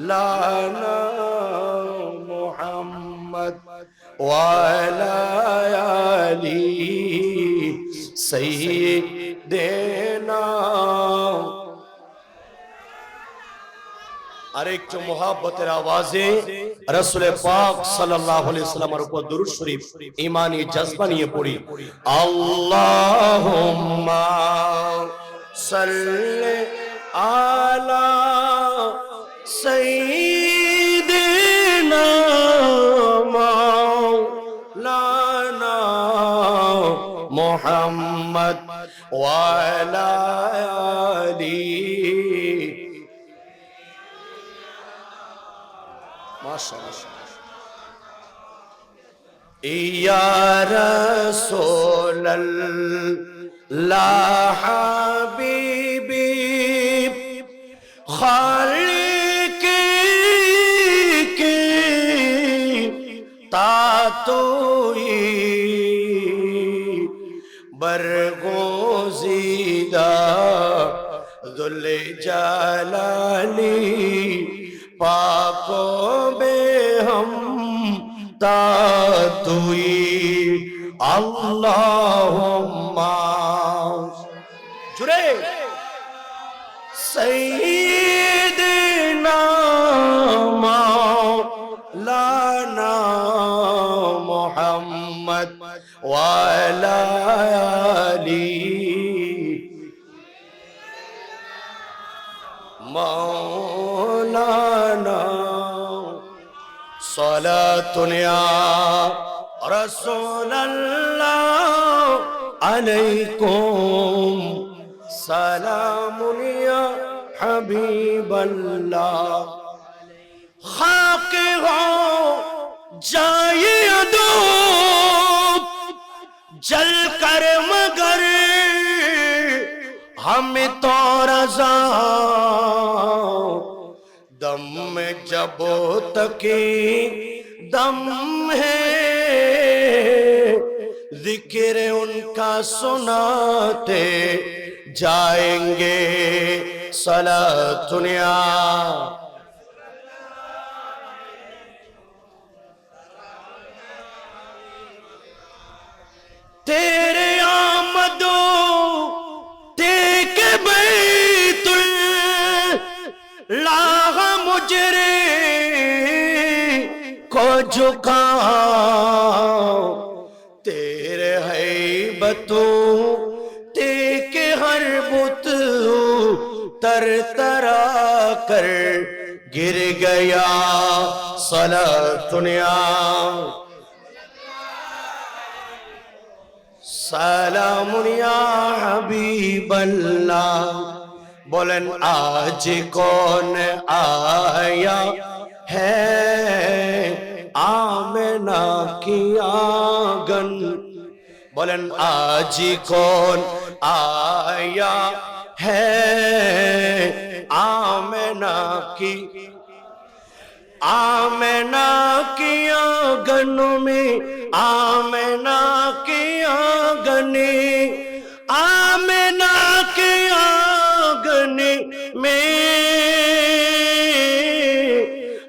লানা মুহাম্মদ ওয়ালা আলি সাইয়্যিদিনা আর একটু মোহাব্বতের আওয়াজে রসুল পাক সাল্লাল্লাহু আলাইহি সাল্লামের উপর দুরূদ শরীফ ঈমানি জজবা নিয়ে পড়ি আল্লাহুম্মা সাল্লি আলা সাইয়্যিদিনা মাওলানা মুহাম্মদ ওয়া আলা আলিহি মাশাআল্লাহ ইয়া রাসূলাল্লাহ হাবিবি খালিকি তাতুই বরগোজিদা দুল জালালি পাকো বে হম তুই আল্লাহুম্মা জুড়ে সাইয়্যিদিনা والی مولانا صلاة يا رسول الله عليكم سلام يا اللہ خاک ہو جائے ہم تو رضا دم جب تکی دم ہے ذکر ان کا سناتے جائیں گے سلا دنیا تیرے آمدوں مجرے کو جھکاؤ۔ تیرے حیبتوں بتوں کے ہر بت تر ترا کر گر گیا۔ سلا دنیا سلام یا حبیب اللہ۔ বলেন আজ কোন আয়া হ্যাঁ আমেনা কি আগন বলেন আজ কোন আয়া হ্যাঁ আমেনা কি आमना की आंगन में आमना की आंगने आमना की आंगन میں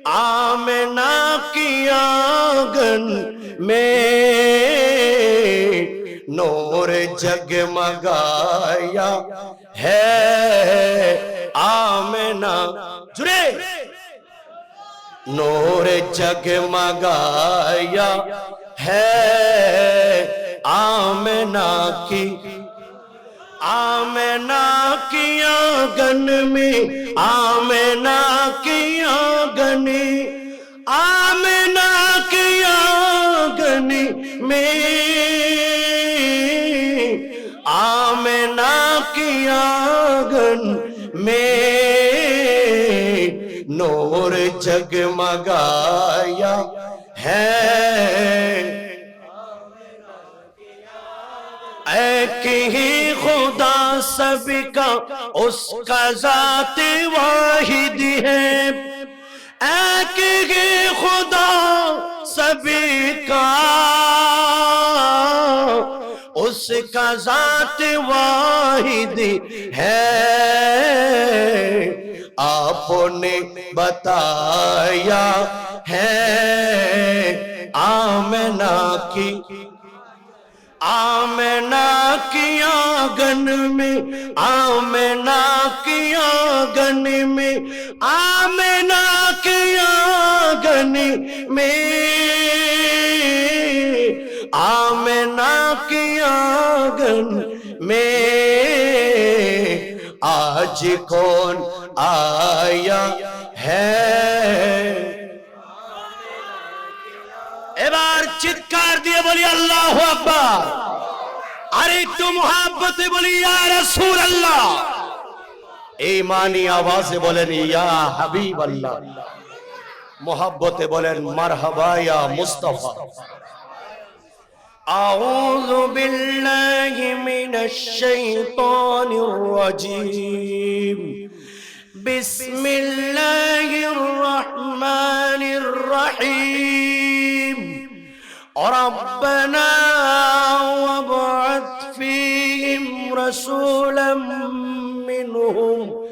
آمنا کی آنگن میں نور جگمگایا ہے۔ آمنا جرے نور جگمگایا ہے۔ آمنا کی آمنا کیا گن میں آمنا کیا گنی آمنا کیا گنی میں۔ آمنا کیا گن میں۔ نور جگمگایا ہے۔ اے کہیں سب کا اس کا ذات واحد ہے۔ ایک ہی خدا سبھی کا اس کا ذات واحد ہے۔ آپ نے بتایا ہے، آمنہ کی आमना की आंगन में आमना की आंगन में आमना की आंगन में आमना की आंगन में आज कौन आया है চিৎকার দিয়ে বলি আল্লাহ আকবার আর একটু মহাব্বতে বলি ইয়া রাসূল আল্লাহ এই মানি আওয়াজে বলেন ইয়া হাবিব আল্লাহ মহাব্বতে বলেন মারহাবা ইয়া মুস্তাফা أعوذ بالله من الشيطان الرجيم بسم الله الرحمن الرحيم ربنا وابعث فيهم رسولا منهم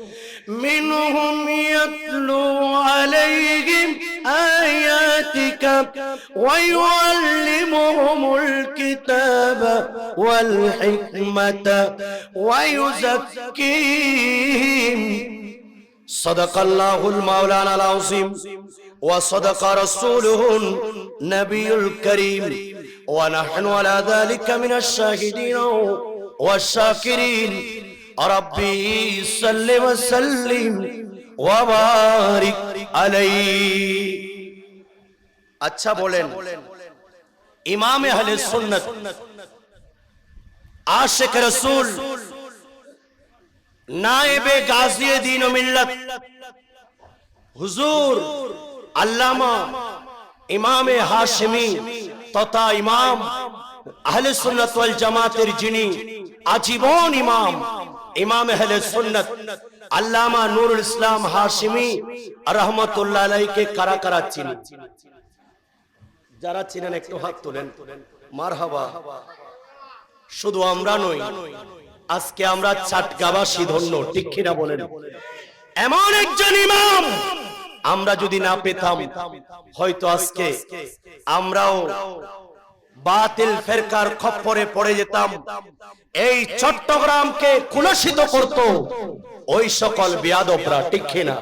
منهم يتلو عليهم آياتك ويعلمهم الكتاب والحكمة ويزكيهم. صدق الله المولانا العظيم وصدق رسوله النبي الكريم ونحن على ذلك من الشاهدين والشاكرين ربي صل وسلم وبارك عليه আচ্ছা বলেন ইমামে আহলে সুন্নাত আশিক রাসূল নায়েবে গাজিয়ে দিন ও মিল্লাত। হুজুর, আল্লামা, ইমামে হাশমি তথা ইমাম আহলে সুন্নাত ওয়াল জামাতের যিনি আজীবন ইমাম ইমাম আহলে সুন্নাত, আল্লামা নুরুল ইসলাম হাশমি রহমতুল্লাহ আলাইকে কারা কারা চিনি? যারা চিনেন একটু হাত তোলেন। মারহাবা। শুধু আমরা নই আজকে আমরা চাটগাবাসী ধন্য, ঠিক কিনা বলেন? এমন একজন ইমাম আমরা যদি না পেতাম, হয়তো আজকে আমরাও বাতিল ফেরকার খপ্পরে পড়ে যেতাম। এই চট্টগ্রামকে কুলসিত করত ওই সকল বিয়াদবরা, ঠিক কিনা?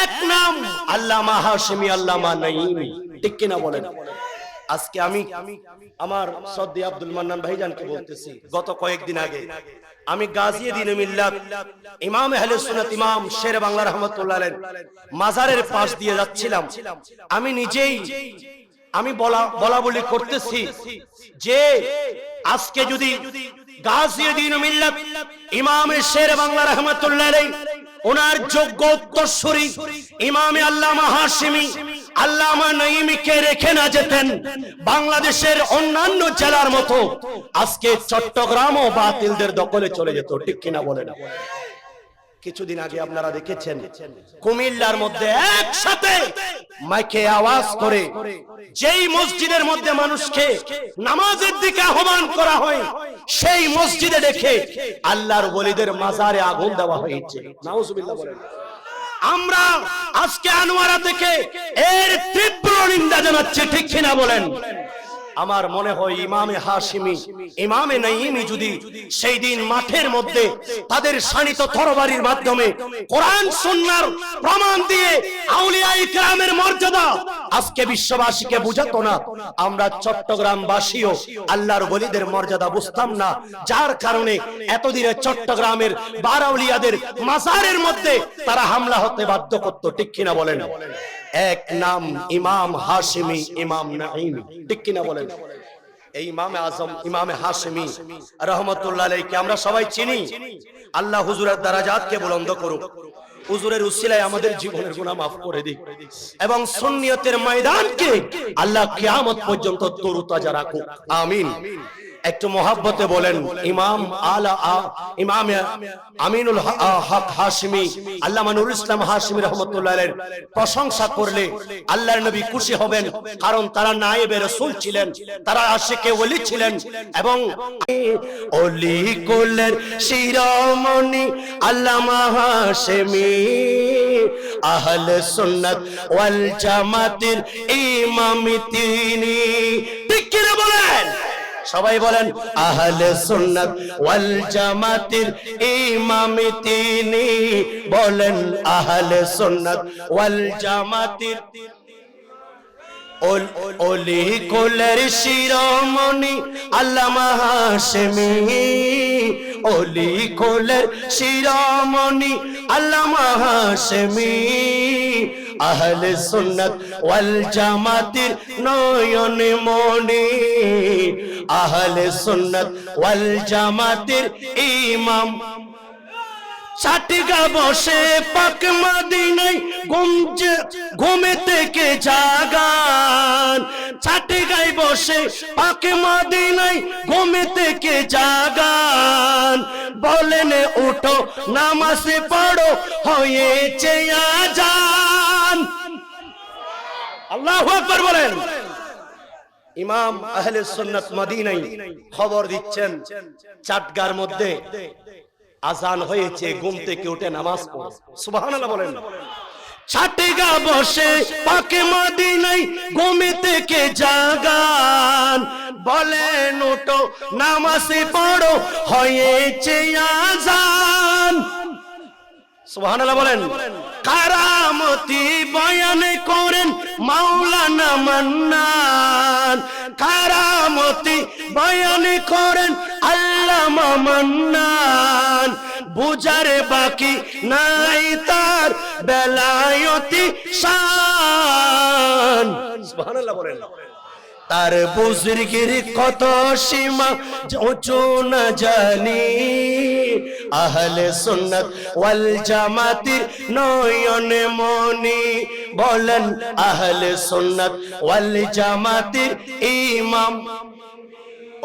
এক নাম আল্লামা হাশমি, আল্লামা নাইমি ঠিক কিনা বলেন? আজকে আমি আমার সদ্দি আব্দুল মান্নান ভাইজানকে বলতেছি, গত কয়েকদিন আগে। আমি গাজিয়ে দিন মিল্লাত ইমাম আহলে সুন্নাত ইমাম শের বাংলা রহমতুল্লাহ মাজারের পাশ দিয়ে যাচ্ছিলাম। আমি নিজেই আমি বলা বলা বলি করতেছি যে আজকে যদি গাজিয়ে দিন মিল্লাত ইমাম শের বাংলা রহমতুল্লাহ ওনার যোগ্য উত্তরসূরি ইমামে আল্লামা হাশিমি আল্লামা নাইমিকে রেখে না যেতেন। বাংলাদেশের অন্যান্য জেলার মতো আজকে চট্টগ্রামও বাতিলদের দখলে চলে যেত, ঠিক কিনা বলে না কিছুদিন আগে আপনারা দেখেছেন, কুমিল্লার মধ্যে একসাথে মাইকে আওয়াজ করে যেই মসজিদের মধ্যে মানুষকে নামাজের দিকে আহ্বান করা হয়, সেই মসজিদে দেখে আল্লাহর বলিদের মাজারে আগুন দেওয়া হয়েছে। নাউজুবিল্লাহ বলেন। আমরা আজকে আনোয়ারা থেকে এর তীব্র নিন্দা জানাচ্ছি ঠিক কিনা বলেন? আমার মনে হয় ইমামে হাশিমি ইমামে নাইমি যদি সেই দিন মাঠের মধ্যে তাদের শানিত তরবারির মাধ্যমে কোরআন সুন্নাহর প্রমাণ দিয়ে আউলিয়া ইকরামের মর্যাদা। আজকে বিশ্ববাসীকে বুঝাতো না আমরা চট্টগ্রাম বাসীও আল্লাহর ওলিদের মর্যাদা বুঝতাম না। যার কারণে এতদিনে চট্টগ্রামের বারাউলিয়াদের মাজারের মধ্যে তারা হামলা হতে বাধ্য করত। ঠিক কিনা বলেন? এক নাম ইমাম হাশিমি ইমাম নাইমি ঠিক কিনা বলেন? এই ইমামে আজম, ইমামে হাসমি রহমতুল্লাহ আলাইকে আমরা সবাই চিনি। আল্লাহ হুজুরের দারাজাতকে বুলন্দ করুক। হুজুরের উসিলায় আমাদের জীবনের গুনাহ মাফ করে দিক। এবং সুন্নিয়তের ময়দানকে আল্লাহ কিয়ামত পর্যন্ত তরুতাজা রাখুক আমিন। একটু মহাব্বতে বলেন, ইমাম আলা ইমাম আমিনুল হক হাশমি, আল্লামা নুরুল ইসলাম হাশমি রহমতুল্লাহ প্রশংসা করলে আল্লাহর নবী খুশি হবেন, কারণ তারা নায়েবে রাসূল ছিলেন, তারা আশিকে ওলি ছিলেন এবং অলি কোলের শিরোমণি আল্লামা হাশমি, আহলে সুন্নাত ওয়াল জামাতের ইমামি তিনি। ঠিক কিনা বলেন? সবাই বলেন আহলে সুন্নাত ওয়াল জামাতের ইমাম তিনি বলেন আহলে সুন্নাত ওয়াল জামাতের ওলি কোলের শিরোমণি আল্লামা হাশেমি ওলি কোলের শিরোমণি আল্লামা হাশেমি আহলে সুন্নাত ওয়াল জামাতের নয়ন মনি আহলে সুন্নাত ওয়াল জামাতের ইমাম চাটিগা বসে পাক মাদিনাই ঘুমছে, ঘুমে থেকে জাগান। চাটিগাই বসে পাক মাদিনাই ঘুমে থেকে জাগান। বলেন উঠো নামাজে পড়ো, হয়েছে আজান। আল্লাহু আকবার বলেন। ইমাম আহলে সুন্নাত মদিনাই খবর দিচ্ছেন, চাটগার মধ্যে আজান হয়েছে ঘুম থেকে উঠে নামাজ পড়ো। সুবহানাল্লাহ বলেন। ছাটেগা বসে পাকে মদিনাই ঘুমে থেকে জাগান। বলেন ওটো নামাজে পড়ো হয়েছে আজান। সুবহানাল্লাহ বলেন। কারামতি বয়ান করেন মাওলানা মান্নান। কারামতি বয়ান করেন আল্লামা মান্নান। বুঝার বাকি নাই তার বেলায়তি শান। সুবহানাল্লাহ বলেন। তার বুজুর্গের কত সীমা, উঁচু না জানি। আহলে সুন্নাত ওয়াল জামাতির নয়ন মনি বলেন, আহলে সুন্নাত ওয়াল জামাতির ইমাম।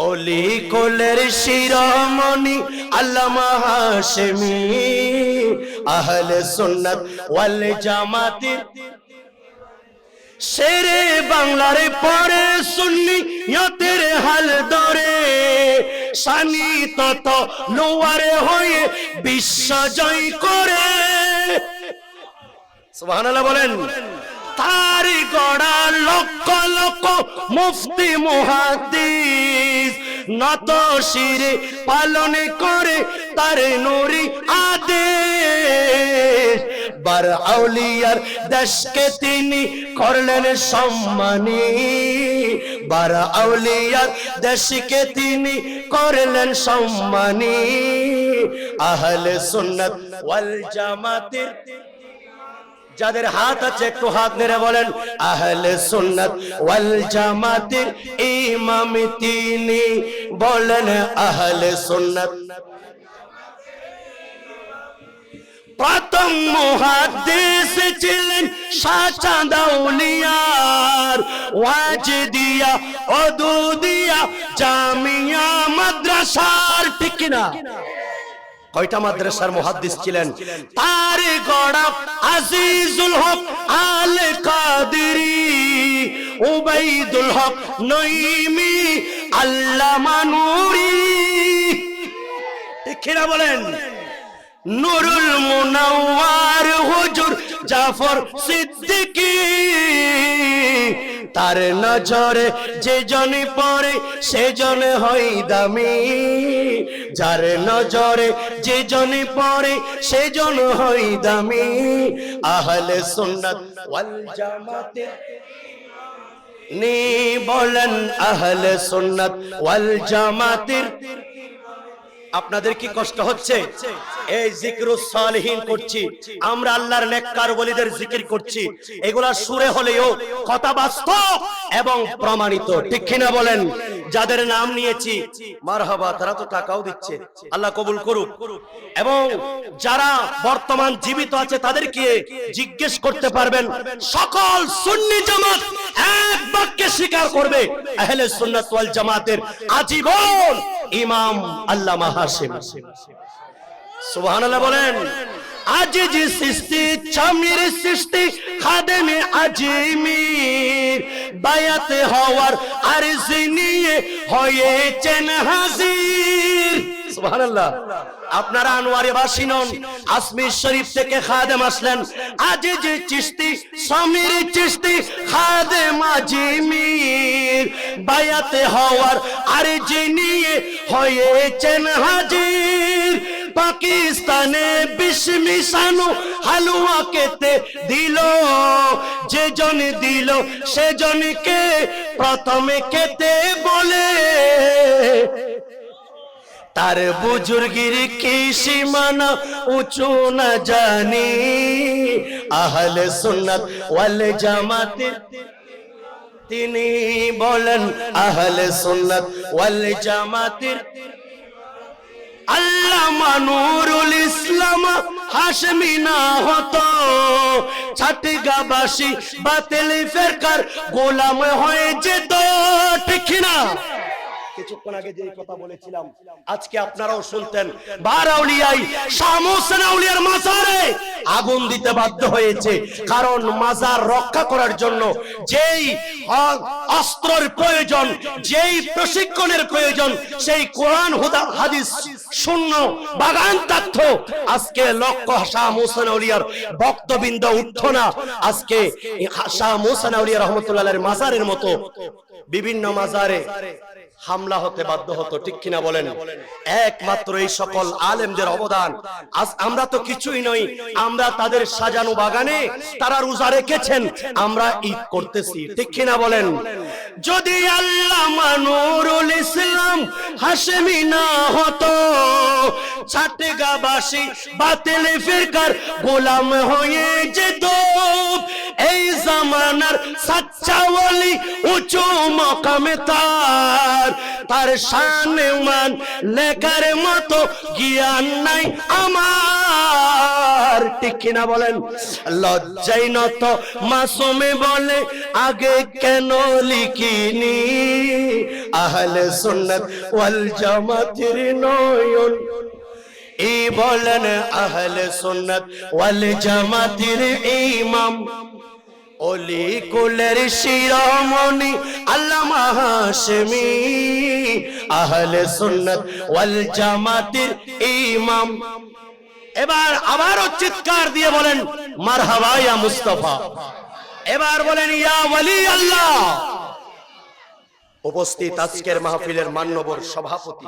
অলি কোলের শিরোমণি আল্লামা হাশেমি। আহলে সুন্নাত ওয়াল জামাতির শেরে বাংলার পরে শুনলি, ইয়তের হাল ধরে। সানি তত লোয়ারে হয়ে বিশ্ব জয় করে। সুবহানাল্লাহ বলেন, তার গড়া লক্ষ লক্ষ মুফতি মুহাদ্দিস। নত শিরে পালন করে তার নুরি আদেশ। বার আউলিয়ার দেশকে তিনি করলেন সম্মানী। বার আউলিয়ার দেশকে তিনি করলেন সম্মানী। আহলে সুন্নাত ওয়াল জামাতের যাদের হাত আছে একটু হাত নেড়ে বলেন, আহলে সুন্নাত ওয়াল জামাতের ইমাম তিনি বলেন, আহলে সুন্নাত। প্রথম মুহাদ্দিস ছিলেন সাচা দাউলিয়ার ওয়াজ দিয়া অদু দিয়া জামিয়া মাদ্রাসার, ঠিক কিনা? কয়টা মাদ্রাসার মুহাদ্দিস ছিলেন? তার গড়া আজিজুল হক আল কাদেরি উবাইদুল হক নইমি আল্লামা নুরি। ঠিক বলেন? নুরুল মুনাওয়ার হুজুর জাফর সিদ্দিকী। তার নজরে যে জনে পড়ে, সে জনে হয় দামি। যার নজরে যে জনে পড়ে, সে জন হয় দামি। আহলে সুন্নাত ওয়াল জামাতে নি বলেন আহলে সুন্নাত ওয়াল জামাতের আপনাদের কি কষ্ট হচ্ছে? এই জিকরুস সালহীন করছি। আমরা আল্লাহর নেককার বলিদের জিকির করছি। এগুলা সুরে হলেও কথা বাস্তব এবং প্রমাণিত। ঠিক কিনা বলেন? যাদের নাম নিয়েছি, মারহাবা, তারা তো টাকাও দিচ্ছে। আল্লাহ কবুল করুক। এবং যারা বর্তমান জীবিত আছে, তাদেরকে জিজ্ঞেস করতে পারবেন, সকল সুন্নি জামাত এক বাক্যে স্বীকার করবে, আহলে সুন্নাত ওয়াল জামাতের আজীবন ইমাম আল্লামা হাশিম। সুবহানাল্লাহ বলেন আজিজ সৃষ্টি চামির সৃষ্টি, খাদেমে আজিমির। বায়াতে হওয়ার আরজি নিয়ে হয়েছেন হাজির। সুবহানাল্লাহ। আপনারা আনোয়ারে বাসী নন আসমির শরীফ থেকে খাদেম আসলেন। আজে যে চিস্তি স্বামীর চিস্তি খাদেম আজিমির। বায়াতে হওয়ার আরজি নিয়ে হয়েছেন হাজির। পাকিস্তানে বিষ হালুয়া কেতে দিল। যে জন দিল সে জনকে প্রথমে কেতে বলে। তার বুজুর্গির কি সীমানা উঁচু না জানি। আহলে সুন্নাত ওয়াল জামাতের তিনি বলেন, আহলে সুন্নাত ওয়াল জামাতের আল্লামা নুরুল ইসলাম হাসমি না হতো। ছাটিগাবাসী বাতিল ফেরকার গোলাম হয়ে যেত ঠিক না কিছুক্ষণ আগে যে কথা বলেছিলাম, আজকে আপনারাও শুনতেন বারাউলিয়াই শামুসেন আউলিয়ার মাজারে আগুন দিতে বাধ্য হয়েছে। কারণ মাজার রক্ষা করার জন্য যেই অস্ত্রের প্রয়োজন, যেই প্রশিক্ষণের প্রয়োজন, সেই কোরআন হুদা হাদিস, শূন্য, বাগান তথ্য আজকে লক্ষ শাহ মুহসেন আউলিয়ার ভক্তবৃন্দ উঠতো না। আজকে শাহ মুহসেন আউলিয়া রহমতুল্লাহ মাজারের মতো বিভিন্ন মাজারে হামলা হতে বাধ্য হতো ঠিক কিনা বলেন? একমাত্র এই সকল আলেমদের অবদান। আজ আমরা তো কিছুই নই। আমরা তাদের সাজানো বাগানে তারা রোজা রেখেছেন। আমরা ঈদ করতেছি ঠিক কিনা বলেন? যদি আল্লাহ মানুরুল ইসলাম হাসেমি না হতো ছাটেগাবাসী বাতিল ফিরকার গোলাম হয়ে যেত। এই জামানার সাচ্চা ওলি উঁচু মকামে তার তার শানে মান লেখার মতো জ্ঞান নাই আমার। ঠিক কিনা বলেন? লজ্জাই নত, মাসুমে বলে, আগে কেন লিখিনি? আহলে সুন্নাত ওয়াল জামাতের নয়ন। এই বলেন আহলে সুন্নাত ওয়াল জামাতের ইমাম। অলি কুলের শিরোমণি আল্লামা হাশেমি আহলে সুন্নাত ওয়াল জামাতের ইমাম। এবার আবারও চিৎকার দিয়ে বলেন, মারহাবা ইয়া মুস্তাফা। এবার বলেন, ইয়া ওয়ালি আল্লাহ। উপস্থিত আজকের মাহফিলের মান্যবর সভাপতি।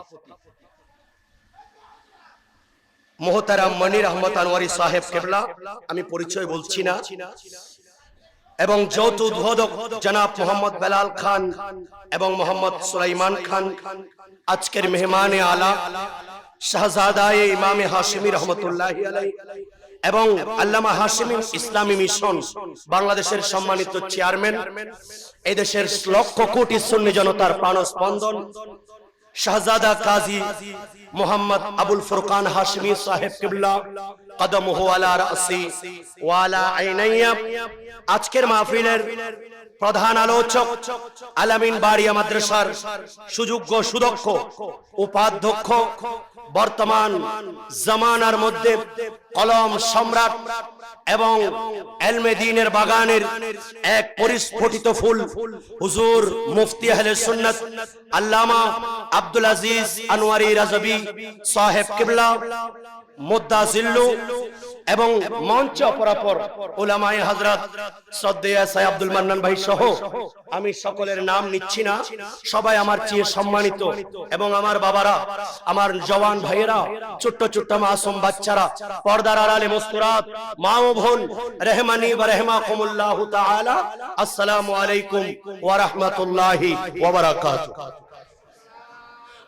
মোহতারাম মনির আহমদ আনোয়ারি সাহেব কেবলা। আমি পরিচয় বলছি না। এবং যৌথ উদ্বোধক জনাব মোহাম্মদ বেলাল খান এবং মোহাম্মদ সুলাইমান খান। আজকের মেহমানে আলা শাহজাদায়ে ইমামে হাশিমি রহমতুল্লাহ এবং আল্লামা হাশিমি ইসলামী মিশন বাংলাদেশের সম্মানিত চেয়ারম্যান। এই দেশের লক্ষ কোটি সুন্নি জনতার প্রাণস্পন্দন। শাহজাদা কাজী মোহাম্মদ আবুল ফুরকান হাশমি সাহেব কিবলা কদম হুয়ালা রাসি ওয়ালা আইনাইয়া। আজকের মাহফিলের প্রধান আলোচক আলামিন বাড়িয়া মাদ্রাসার সুযোগ্য সুদক্ষ, উপাধ্যক্ষ, বর্তমান জামানার মধ্যে কলম সম্রাট এবং এলমেদিনের বাগানের এক পরিস্ফুটিত ফুল, হুজুর মুফতি আহলে সুন্নাত আল্লামা আব্দুল আজিজ আনোয়ারি রাজবি সাহেব কিবলা। মুদ্দা জিল্লু এবং মঞ্চ অপরাপর উলামায়ে হযরত শ্রদ্ধেয় সাই আব্দুল মান্নান ভাই সহ আমি সকলের নাম নিচ্ছি না। সবাই আমার চেয়ে সম্মানিত এবং আমার বাবারা, আমার জওয়ান ভাইয়েরা, ছোট্ট ছোট্ট মাসুম বাচ্চারা, পর্দার আড়ালে মুস্কুরাত, মা ও বোন, রহমানি ওয়া রাহমাকুমুল্লাহ তাআলা, আসসালামু আলাইকুম ওয়া রাহমাতুল্লাহি ওয়া বারাকাতুহু।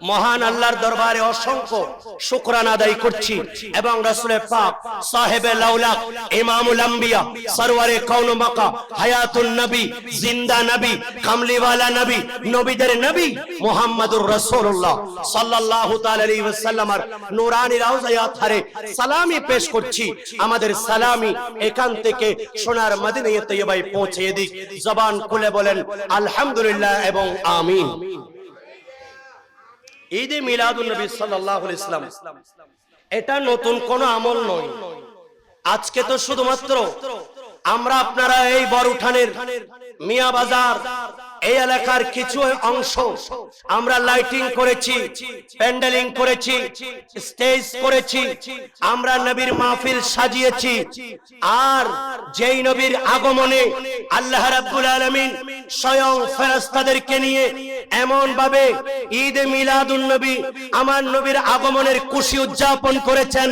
মহান আল্লাহর দরবারে অসংখ্য শুকরান আদায় করছি এবং রাসূলের পাক সাহেবে লাউলাক ইমামুল আম্বিয়া সরওয়ারে কওন মাকা হায়াতুন নবী, জিন্দা নবী, কামলিওয়ালা নবী, নবীদের নবী মুহাম্মদুর রাসূলুল্লাহ সাল্লাল্লাহু তাআলা আলাইহি ওয়াসাল্লামের নূরানি রওজায় আথারে সালামি পেশ করছি। আমাদের সালামি এখান থেকে সোনার মদিনায়ে তৈয়বায় পৌঁছে দিক। জবান খুলে বলেন, আলহামদুলিল্লাহ এবং আমিন। ঈদে মিলাদুল নবী সাল্লাল্লাহু আলাইহি ইসলাম এটা নতুন কোন আমল নয়। আজকে তো শুধুমাত্র আমরা আপনারা এই বড় উঠানের মিয়া বাজার এই এলাকার কিছু অংশ আমরা লাইটিং করেছি প্যান্ডেলিং করেছি স্টেজ করেছি, আমরা নবীর মাহফিল সাজিয়েছি। আর যেই নবীর আগমনে আল্লাহ রাব্বুল আলামিন স্বয়ং ফেরেশতাদেরকে নিয়ে এমন ভাবে ঈদ মিলাদুন নবী আমার নবীর আগমনের খুশি উদযাপন করেছেন।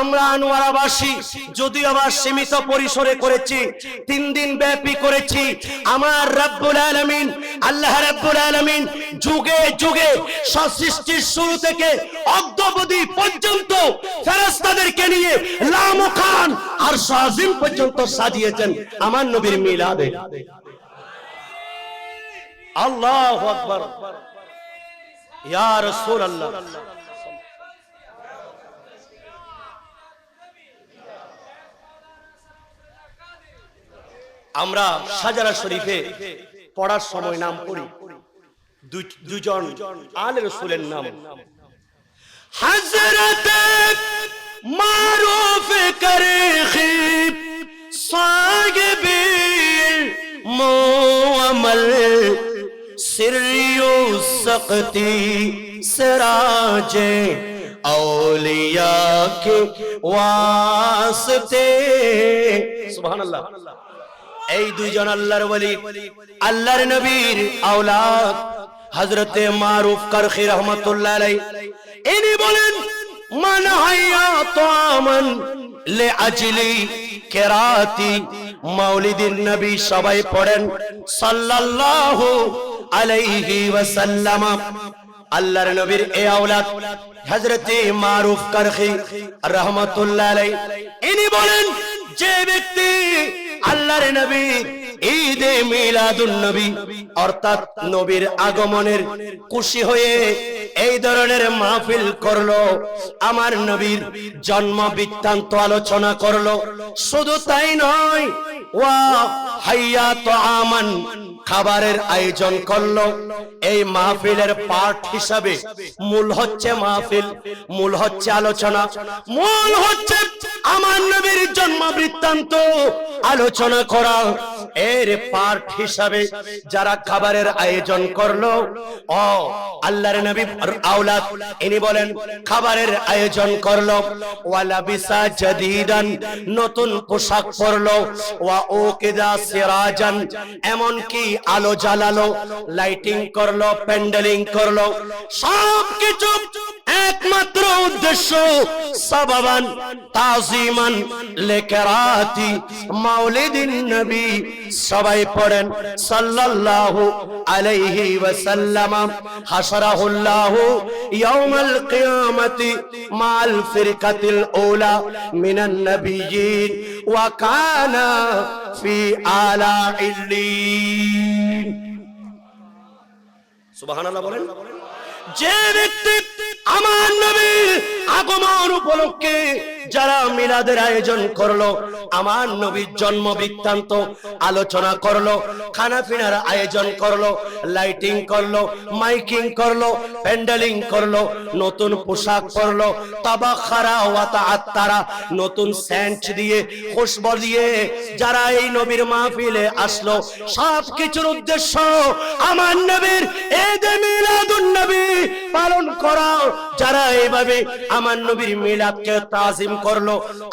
আমরা আনোয়ারাবাসী যদিও আবার সীমিত পরিসরে করেছি, তিন দিন ব্যাপী করেছি। আমার রাব্বুল আলামিন আল্লাহ রাব্বুল আলামিন যুগে যুগে সৃষ্টির শুরু থেকে অদ্যবধি পর্যন্ত ফেরেশতাদেরকে নিয়ে লামখান আর সাজিম পর্যন্ত সাজিয়েছেন আমার নবীর মিলাদে। আল্লাহু আকবার। ইয়া রাসূলুল্লাহ। আমরা সাজারা শরীফে পড়ার সময় নাম পড়ি দুজন আল রসুলের নাম। হজরত মারুফ করে খিব সিরিও সক্তি সরাজে অলিয়া কে واسطے سبحان এই দুইজন আল্লাহর ওলি, আল্লাহর নবীর আওলাদ, হযরতে মারুফ করখি রহমাতুল্লাহ আলাইহি। ইনি বলেন, মান হাইয়া তামান লে আজলি কেরাতি মাউলিদিন নবী সবাই পড়েন, সাল্লাল্লাহু আলাইহি ওয়াসাল্লাম। আল্লাহর নবীর এ আওলাদ, হযরতে মারুফ করখি রহমাতুল্লাহ আলাইহি। ইনি বলেন, যে ব্যক্তি আল্লাহর নবী ঈদে মিলাদুন নবী অর্থাৎ নবীর আগমনের খুশি হয়ে এই ধরনের মাহফিল করল, আমার নবীর জন্ম বৃত্তান্ত আলোচনা করল। শুধু তাই নয়, ওয়া হাইয়া তো আমান খাবারের আয়োজন করল। এই মাহফিলের পাঠ হিসাবে মূল হচ্ছে মাহফিল, মূল হচ্ছে আলোচনা, মূল হচ্ছে আমার নবীর জন্ম বৃত্তান্ত আলোচনা করা। এর পাঠ হিসাবে যারা খাবারের আয়োজন করল, ও আল্লাহর নবী আওলাদ, ইনি বলেন, খাবারের আয়োজন করল ওয়ালা বিসা জাদিদান, নতুন পোশাক পরলো, ওয়া ওকিদা সিরাজান এমন কি আলো জ্বালালো, লাইটিং করল, প্যান্ডেলিং করল সব কিছু একমাত্র উদ্দেশ্য সাবাবান, তাজিমান, লেকেরাতি মাউলিদিন নবী। সবাই পড়েন, সাল্লাল্লাহু আলাইহি ওয়াসাল্লাম। হাশরাহুল্লাহু ইয়াউমাল কিয়ামাতি মাল ফিরকাতিল উলা মিনান নবিয়িন ওয়া কানা ফি আলা ইল্লিন সুবহানাল্লাহ বলেন। যে ব্যক্তি আমার নবীর আগমন উপলক্ষে যারা মিলাদের আয়োজন করল, আমার নবীর জন্ম বৃত্তান্ত আলোচনা করল খানা পিনার আয়োজন করল, লাইটিং করল, মাইকিং করল, প্যান্ডেলিং করল, নতুন পোশাক পরলো তাবাখারা ওয়াতা আত্মারা নতুন সেন্ট দিয়ে, খুশবু দিয়ে যারা এই নবীর মাহফিলে আসলো সব কিছুর উদ্দেশ্য আমার নবীর ঈদে মিলাদুন নবী পালন করা। যারা এইভাবে আমার নবীর মিলাদকে তাজিম করল,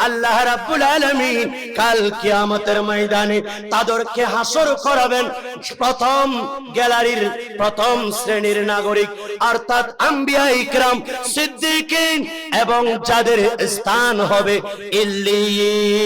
আল্লাহ রাব্বুল আলামিন কাল কিয়ামতের ময়দানে তাদেরকে হাসর করাবেন। প্রথম গ্যালারির প্রথম শ্রেণির নাগরিক, অর্থাৎ আম্বিয়া ইকরাম, সিদ্দিকিন এবং যাদের স্থান হবে ইল্লিয়িন